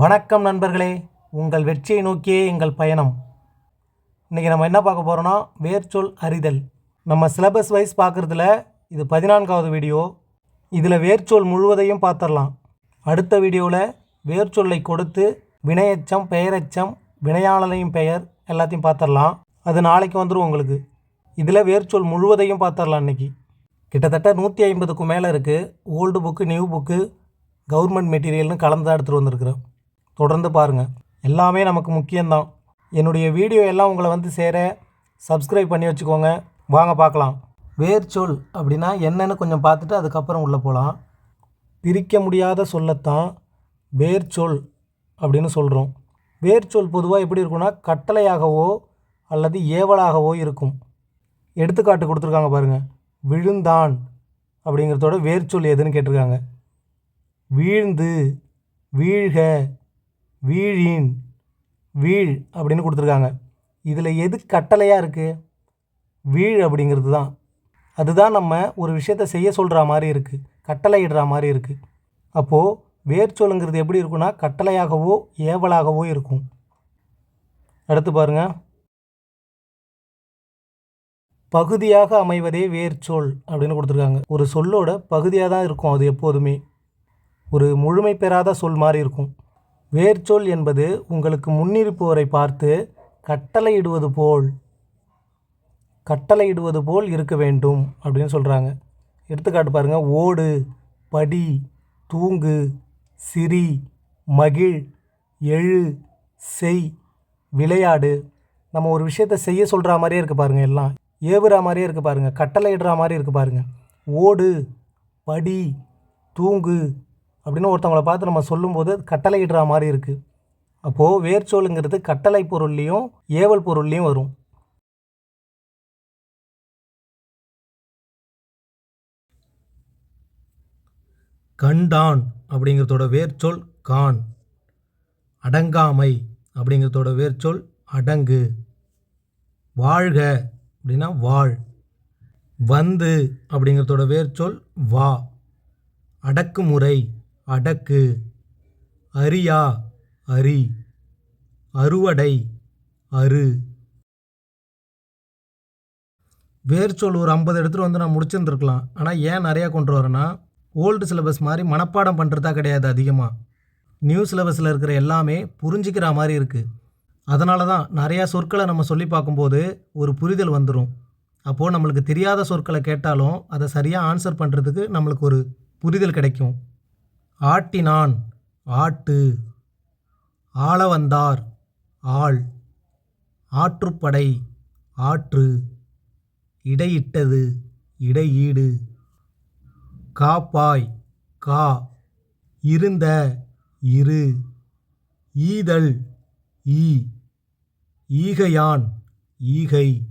வணக்கம் நண்பர்களே. உங்கள் வெற்றியை நோக்கியே எங்கள் பயணம். இன்றைக்கி நம்ம என்ன பார்க்க போகிறோன்னா வேர்ச்சொல் அறிதல். நம்ம சிலபஸ் வைஸ் பார்க்குறதுல இது பதினான்காவது வீடியோ இதில் வேர்ச்சொல் முழுவதையும் பார்த்துடலாம். அடுத்த வீடியோவில் வேர்ச்சொல்லை கொடுத்து வினையச்சம் பெயரெச்சம் வினையாளனையும் பெயர் எல்லாத்தையும் பார்த்துடலாம். அது நாளைக்கு வந்துடும் உங்களுக்கு. இதில் வேர்ச்சொல் முழுவதையும் பார்த்துடலாம் இன்றைக்கி கிட்டத்தட்ட நூற்றி ஐம்பதுக்கும் மேலே இருக்குது old book new book government மெட்டீரியல்னு கலந்து தான் எடுத்துகிட்டு வந்திருக்கிறோம். தொடர்ந்து பாருங்கள் எல்லாமே நமக்கு முக்கியம்தான். என்னுடைய வீடியோ எல்லாம் உங்களை வந்து சேர சப்ஸ்கிரைப் பண்ணி வச்சுக்கோங்க. வாங்க பார்க்கலாம். வேர்ச்சொல் அப்படின்னா என்னன்னு கொஞ்சம் பார்த்துட்டு அதுக்கப்புறம் உள்ளே போகலாம் பிரிக்க முடியாத சொல்லத்தான் வேர்ச்சொல் அப்படின்னு சொல்கிறோம் வேர்ச்சொல் பொதுவாக எப்படி இருக்கும்னா கட்டளையாகவோ அல்லது ஏவலாகவோ இருக்கும். எடுத்துக்காட்டு கொடுத்துருக்காங்க பாருங்கள் விழுந்தான் அப்படிங்கிறதோட வேர்ச்சொல் எதுன்னு கேட்டிருக்காங்க. வீழ்ந்து வீழ்க வீழின் வீழ் அப்படின்னு கொடுத்துருக்காங்க. இதில் எது கட்டளையாக இருக்குது வீழ் அப்படிங்கிறது தான். அதுதான் நம்ம ஒரு விஷயத்தை செய்ய சொல்கிற மாதிரி இருக்குது கட்டளையிடுற மாதிரி இருக்குது அப்போது வேர்ச்சொல்லுங்கிறது எப்படி இருக்குன்னா கட்டளையாகவோ ஏவலாகவோ இருக்கும். அடுத்து பாருங்கள் பகுதியாக அமைவதே வேர்ச்சொல் அப்படின்னு கொடுத்துருக்காங்க. ஒரு சொல்லோட பகுதியாக தான் இருக்கும் அது எப்போதுமே. ஒரு முழுமை பெறாத சொல் மாதிரி இருக்கும். வேர்ச்சொல் என்பது உங்களுக்கு முன்னிருப்பவரை பார்த்து கட்டளையிடுவது போல் கட்டளையிடுவது போல் இருக்க வேண்டும் அப்படின்னு சொல்கிறாங்க எடுத்துக்காட்டு பாருங்கள் ஓடு படி தூங்கு சிரி மகிழ் எழு செய் விளையாடு. நம்ம ஒரு விஷயத்தை செய்ய சொல்கிற மாதிரியே இருக்குது பாருங்கள் எல்லாம். ஏவுற மாதிரியே இருக்குது பாருங்கள் கட்டளையிடுற மாதிரி இருக்குது பாருங்கள் ஓடு படி தூங்கு அப்படின்னு ஒருத்தவங்களை பார்த்து நம்ம சொல்லும்போது கட்டளையிடுற மாதிரி இருக்குது அப்போது வேர்ச்சொல்லுங்கிறது கட்டளை பொருள்லேயும் ஏவல் பொருள்லேயும் வரும். கண்டான் அப்படிங்கிறதோட வேர்ச்சொல் கான். அடங்காமை அப்படிங்கிறதோட வேர்ச்சொல் அடங்கு. வாழ்க அப்படின்னா வாழ். வந்து அப்படிங்கிறதோட வேர்ச்சொல் வா. அடக்குமுறை அடக்கு. அரியா அரி. அறுவடை அரு வேர்ச்சொல் ஒரு ஐம்பது எடுத்துகிட்டு வந்து நான் முடிச்சிருந்துருக்கலாம். ஆனால் ஏன் நிறையா கொண்டு வரேன்னா ஓல்டு சிலபஸ் மாதிரி மனப்பாடம் பண்ணுறதா கிடையாது அதிகமாக நியூ சிலபஸில் இருக்கிற எல்லாமே புரிஞ்சிக்கிற மாதிரி இருக்குது அதனால தான் நிறையா சொற்களை நம்ம சொல்லி பார்க்கும்போது ஒரு புரிதல் வந்துடும் அப்போது நம்மளுக்கு தெரியாத சொற்களை கேட்டாலும் அதை சரியாக ஆன்சர் பண்ணுறதுக்கு நம்மளுக்கு ஒரு புரிதல் கிடைக்கும். ஆட்டினான். ஆட்டு. ஆள வந்தார் ஆள். ஆற்றுப்படை. ஆற்று. இடையிட்டது. இடையீடு. காப்பாய். கா. இருந்த. இரு. ஈதல். ஈ. ஈகையான். ஈகை.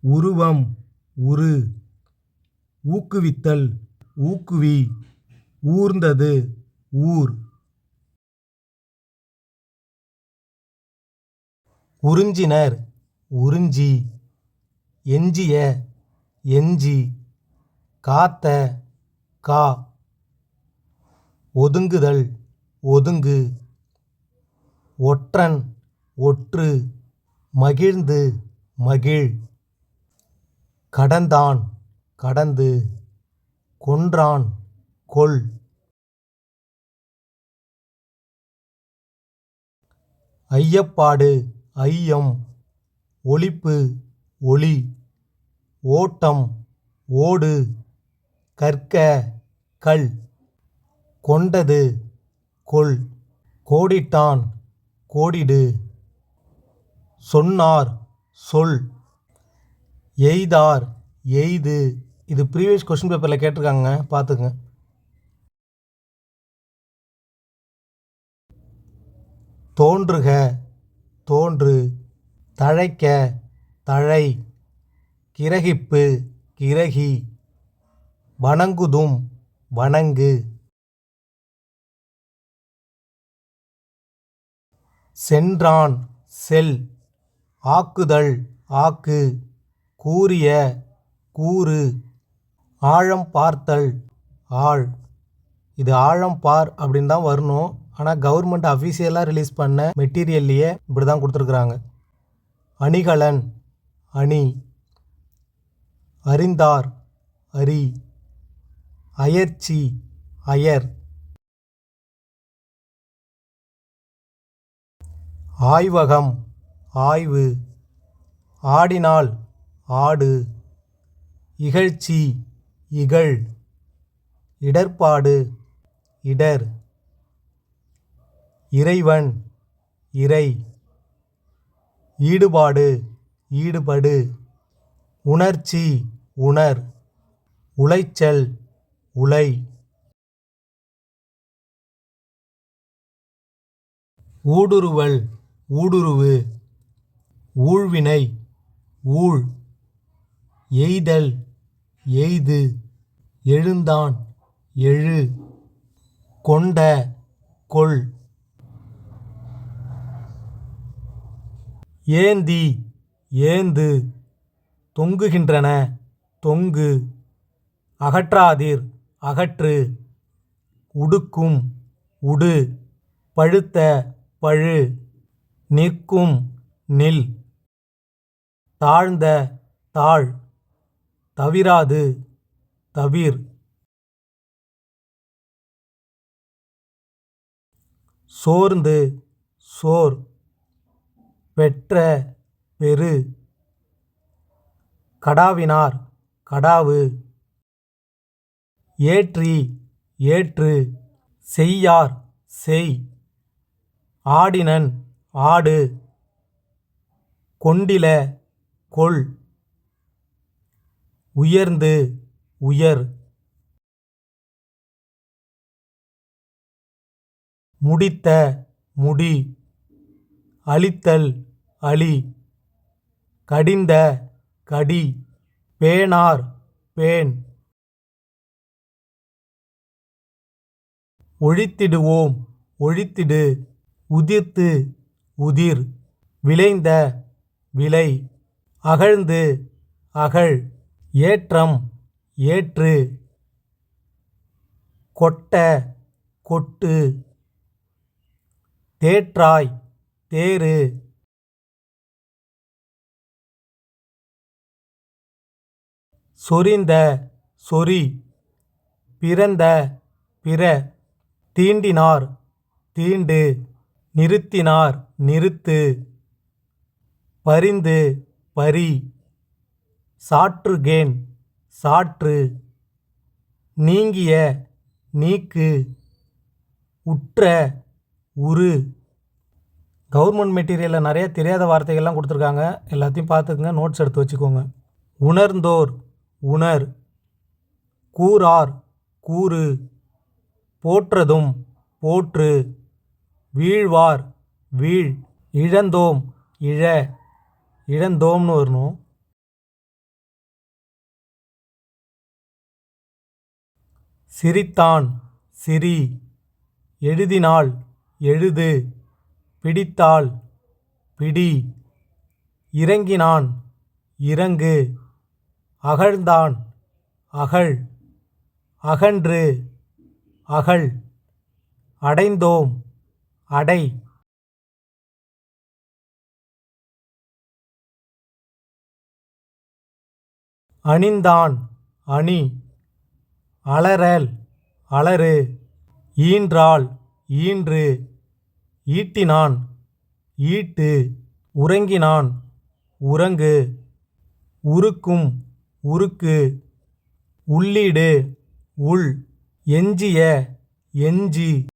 உருவம். உரு. ஊக்குவித்தல். ஊக்குவி. ஊர்ந்தது. ஊர். உறிஞ்சினர். உறிஞ்சி. எஞ்சிய. எஞ்சி. காத்த. கா. ஒதுங்குதல். ஒதுங்கு. ஒற்றன். ஒற்று. மகிழ்ந்து. மகிழ். கடந்தான் கடந்து கொன்றான் கொல். ஐயப்பாடு ஐயம் ஒளிப்பு ஒளி. ஓட்டம் ஓடு. கற்க கல். கொண்டது கொள் கோடிட்டான் கோடிடு. சொன்னார் சொல். எய்தார் எய்து. இது ப்ரீவியஸ் கொஸ்டின் பேப்பரில் கேட்டிருக்காங்க. பார்த்துங்க தோன்றுக தோன்று. தழைக்க தழை. கிரகிப்பு கிரகி. வணங்குதும் வணங்கு. சென்றான் செல். ஆக்குதல் ஆக்கு. கூறிய கூறு ஆழம் பார்த்தல் ஆழ் இது ஆழம் பார் அப்படின்னு தான் வரணும். ஆனால் கவர்மெண்ட் அஃபிஷியலாக ரிலீஸ் பண்ண மெட்டீரியல்லையே இப்படி தான் கொடுத்துருக்குறாங்க. அணிகலன் அணி அறிந்தார் அரி அயர்ச்சி அயர். ஆய்வகம் ஆய்வு. ஆடினால் ஆடு. இகழ்ச்சி இகழ். இடர்பாடு இடர். இறைவன் இறை. ஈடுபாடு ஈடுபடு. உணர்ச்சி உணர். உளைச்சல் உலை ஊடுருவல் ஊடுருவு. ஊழ்வினை ஊழ். எய்தல் எய்து எழுந்தான் எழு கொண்ட கொள். ஏந்தி ஏந்து தொங்குகின்றன தொங்கு. அகற்றாதீர் அகற்று. உடுக்கும் உடு. பழுத்த பழு. நிற்கும் நில். தாழ்ந்த தாழ். தவிராது. தவிர். சோர்ந்து. சோர். பெற்ற. பெரு கடாவினார். கடாவு. ஏற்றி. ஏற்று. செய்யார். செய். ஆடினன். ஆடு. கொண்டில. கொள். உயர்ந்து உயர். முடித்த முடி. அழித்தல் அழி. கடிந்த கடி. பேனார் பேன். ஒழித்திடுவோம் ஒழித்திடு. உதிர்த்து உதிர். விளைந்த விலை அகழ்ந்து அகழ். ஏற்றம் ஏற்று. கொட்ட கொட்டு. தேற்றாய் தேறு. சொரிந்த சொறி பிறந்த பிற. தீண்டினார் தீண்டு. நிறுத்தினார் நிறுத்து. பரிந்து பரி. சாற்றுகேன். சாற்று நீங்கிய நீக்கு உற்ற உரு. கவர்மெண்ட் மெட்டீரியலில் நிறைய தெரியாத வார்த்தைகள்லாம் கொடுத்துருக்காங்க. எல்லாத்தையும் பார்த்துக்குங்க நோட்ஸ் எடுத்து வச்சுக்கோங்க. உணர்ந்தோர் உணர். கூறார் கூறு. போற்றதும் போற்று. வீழ்வார் வீழ். இழந்தோம் இழ. இழந்தோம்னு வரணும். சிரித்தான் சிரி. எழுதினாள் எழுது பிடித்தாள் பிடி. இறங்கினான் இறங்கு. அகழ்ந்தான் அகழ். அகன்று அகழ். அடைந்தோம் அடை. அணிந்தான் அணி. அலறல் அலறு ஈன்றாள் ஈன்று ஈட்டினான் ஈட்டு உறங்கினான் உறங்கு உருக்கும் உருக்கு உள்ளீடு உள் எஞ்சிய எஞ்சி.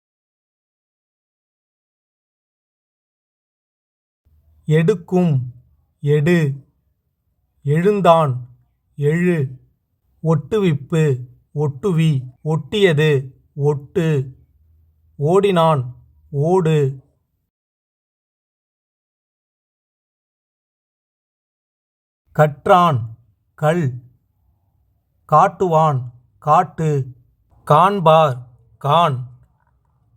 எடுக்கும் எடு. எழுந்தான் எழு. ஒட்டுவிப்பு. ஒட்டுவி ஒட்டியது ஒட்டு. ஓடினான் ஓடு. கற்றான் கல். காட்டுவான் காட்டு. காண்பார் கான்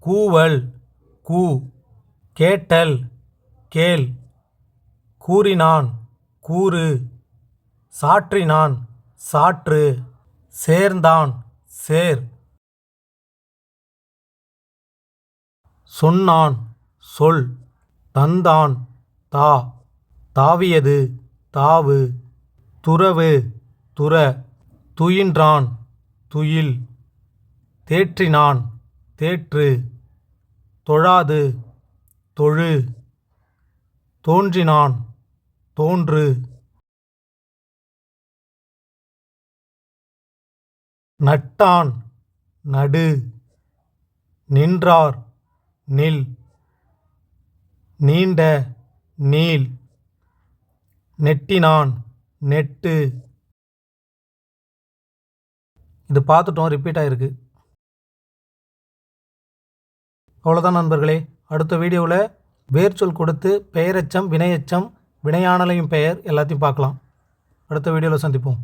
கூவல் கூ. கேட்டல் கேள். கூறினான் கூறு. சாற்றினான் சாற்று. சேர்ந்தான். சேர். சொன்னான். சொல். தந்தான். தா. தாவியது. தாவு. துறவு. துற. துயின்றான். துயில். தேற்றினான். தேற்று. தொழாது. தொழு. தோன்றினான். தோன்று. நட்டான் நடு நின்றார் நில் நீண்ட நீள் நெட்டினான் நெட்டு. இது பார்த்துட்டோம் ரிப்பீட் ஆகிருக்கு அவ்வளோதான் நண்பர்களே. அடுத்த வீடியோவில் வேர்ச்சொல் கொடுத்து பெயரச்சம் வினையச்சம் வினையானலையும் பெயர் எல்லாத்தையும் பார்க்கலாம். அடுத்த வீடியோவில் சந்திப்போம்.